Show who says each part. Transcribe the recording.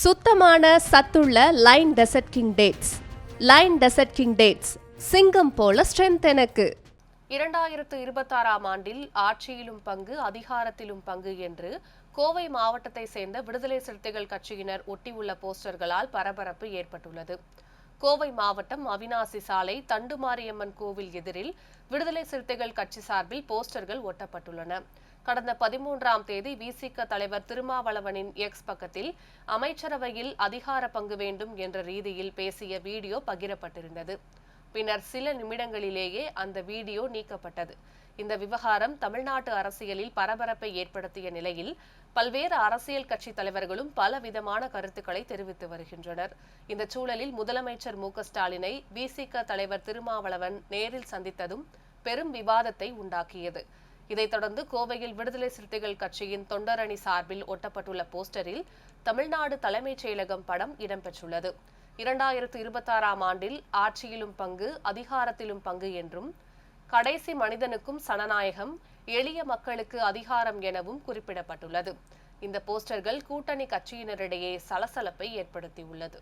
Speaker 1: சுத்தமான சத்துள்ள lion desert king dates. Lion desert king dates சிங்கம் போல ஸ்ட்ரென்த் எனக்கு.
Speaker 2: இரண்டாயிரத்து இருபத்தாறாம் ஆண்டில் ஆட்சியிலும் பங்கு அதிகாரத்திலும் பங்கு என்று கோவை மாவட்டத்தை சேர்ந்த விடுதலை சிறுத்தைகள் கட்சியினர் ஒட்டியுள்ள போஸ்டர்களால் பரபரப்பு ஏற்பட்டுள்ளது. கோவை மாவட்டம் அவினாசி சாலை தண்டுமாரியம்மன் கோவில் எதிரில் விடுதலை சிறுத்தைகள் கட்சி சார்பில் போஸ்டர்கள் ஒட்டப்பட்டுள்ளன. கடந்த பதிமூன்றாம் தேதி விசிக தலைவர் திருமாவளவனின் எக்ஸ் பக்கத்தில் அமைச்சரவையில் அதிகார பங்கு வேண்டும் என்ற ரீதியில் பேசிய வீடியோ பகிரப்பட்டிருந்தது. பின்னர் சில நிமிடங்களிலேயே அந்த வீடியோ நீக்கப்பட்டது. இந்த விவகாரம் தமிழ்நாட்டு அரசியலில் பரபரப்பை ஏற்படுத்திய நிலையில் பல்வேறு அரசியல் கட்சி தலைவர்களும் பல விதமான கருத்துக்களை தெரிவித்து வருகின்றனர். இந்த சூழலில் முதலமைச்சர் மு ஸ்டாலினை விசிக தலைவர் திருமாவளவன் நேரில் சந்தித்ததும் பெரும் விவாதத்தை உண்டாக்கியது. இதைத் தொடர்ந்து கோவையில் விடுதலை சிறுத்தைகள் கட்சியின் தொண்டரணி சார்பில் ஒட்டப்பட்டுள்ள போஸ்டரில் தமிழ்நாடு தலைமைச் செயலகம் படம் இடம்பெற்றுள்ளது. இரண்டாயிரத்து இருபத்தாறாம் ஆண்டில் ஆட்சியிலும் பங்கு அதிகாரத்திலும் பங்கு என்றும் கடைசி மனிதனுக்கும் சனநாயகம் எளிய மக்களுக்கு அதிகாரம் எனவும் குறிப்பிடப்பட்டுள்ளது. இந்த போஸ்டர்கள் கூட்டணி கட்சியினரிடையே சலசலப்பை ஏற்படுத்தியுள்ளது.